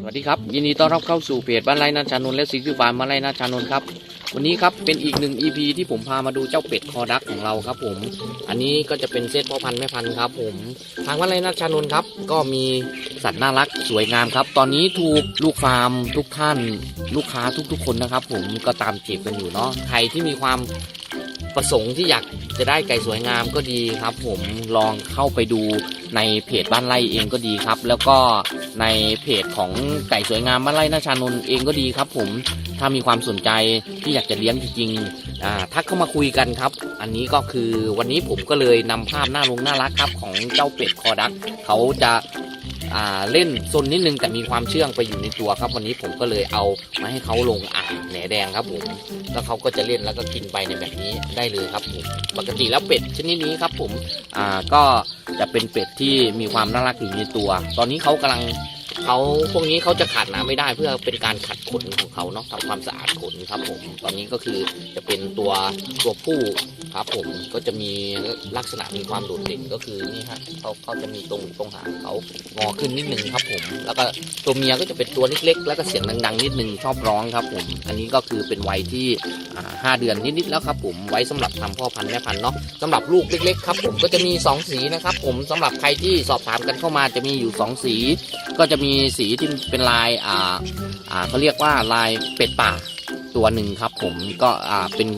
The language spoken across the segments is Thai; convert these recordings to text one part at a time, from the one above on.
สวัสดีครับ ยินดีต้อนรับเข้าสู่เพจบ้านไร่นาชานนท์และซีคิวฟาร์มบ้านไร่นาชานนท์ครับ วันนี้ครับเป็นอีกหนึ่ง EP ที่ผมพามาดูเจ้าเป็ดคอดักของเราครับ ผม อันนี้ก็จะเป็นเซตพ่อพันธุ์แม่พันธุ์ครับ ผม ทางบ้านไร่นาชานนท์ครับ ก็มีสัตว์น่ารักสวยงามครับ ตอนนี้ถูกลูกฟาร์มทุกท่าน ลูกค้าทุกๆ คนนะครับ ผมก็ตามจีบกันอยู่เนาะใครที่มีความ ประสงค์ที่อยากจะได้ไก่สวยงามก็ดีครับ ผมลองเข้าไปดูในเพจบ้านไร่เองก็ดีครับ แล้วก็ในเพจของไก่สวยงามบ้านไร่นาชานนท์เองก็ดีครับ ผมถ้ามีความสนใจที่อยากจะเลี้ยงจริงๆทักเข้ามาคุยกันครับ อันนี้ก็คือวันนี้ผมก็เลยนำภาพน่าลงน่ารักครับ ของเจ้าเป็ดคอดักเขาจะ เล่นซนนิดนึงแต่มีความเชื่องไปอยู่ในตัวครับ วันนี้ผมก็เลยเอามาให้เขาลงอ่างแหนแดงครับผมแล้วเขาก็จะเล่นแล้วก็กินไปในแบบนี้ได้เลยครับผมปกติแล้วเป็ดชนิดนี้ครับผมอ่าก็จะเป็นเป็ดที่มีความน่ารักอยู่ในตัว ตอนนี้เขากำลัง เขาพวกนี้เขาจะขาดน้ำไม่ได้เพื่อเป็นการขัดขนของเขาเนาะทำความสะอาดขนครับผมตอนนี้ก็คือจะเป็นตัวตัวผู้ครับผมก็จะมีลักษณะมีความโดดเด่นก็คือนี่ฮะเขาเขาจะมีตรงตรงหางเขางอขึ้นนิดนึงครับผมแล้วก็ตัวเมียก็จะเป็นตัวเล็ก ๆ แล้วก็เสียงดัง ๆ นิดนึงชอบร้องครับผมอันนี้ก็คือเป็นวัยที่ห้าเดือนนิดๆแล้วครับผมไว้สำหรับทำพ่อพันธุ์แม่พันธุ์เนาะสำหรับลูกเล็กๆครับผมก็จะมี 2 สีนะครับผมสำหรับใครที่สอบถามกันเข้ามาจะมีอยู่ 2 สี ก็จะมีสีที่เป็นลายอ่าอ่าเขาเรียกว่าลายเป็ดป่าตัวหนึ่งครับ ผมก็อ่าเป็น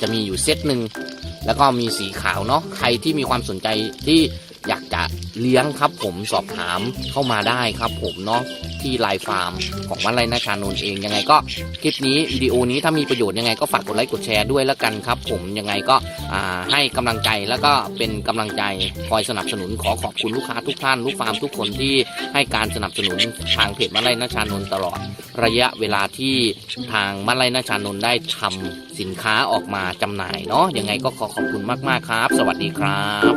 จะมีอยู่เซตหนึ่งแล้วก็มีสีขาวเนาะใครที่มีความสนใจที่อยากจะเลี้ยงครับ ผมสอบถามเข้ามาได้ครับ ผมเนาะที่ไลน์ฟาร์มของวันไรนาชานนเองยังไงก็คลิปนี้วิดีโอนี้ถ้ามีประโยชน์ยังไงก็ฝากกดไลค์กดแชร์ด้วยแล้วกันครับ ผมยังไงก็ ให้กำลังใจแล้วก็เป็นกำลังใจคอยสนับสนุนขอขอบคุณลูกค้าทุกท่าน ลูกฟาร์มทุกคนที่ให้การสนับสนุนทางเพจมะไลนาชานนท์ตลอด ระยะเวลาที่ทางมะไลนาชานนท์ได้ทำสินค้าออกมาจำหน่ายเนาะยังไงก็ขอขอบคุณมาก ๆ ครับ สวัสดีครับ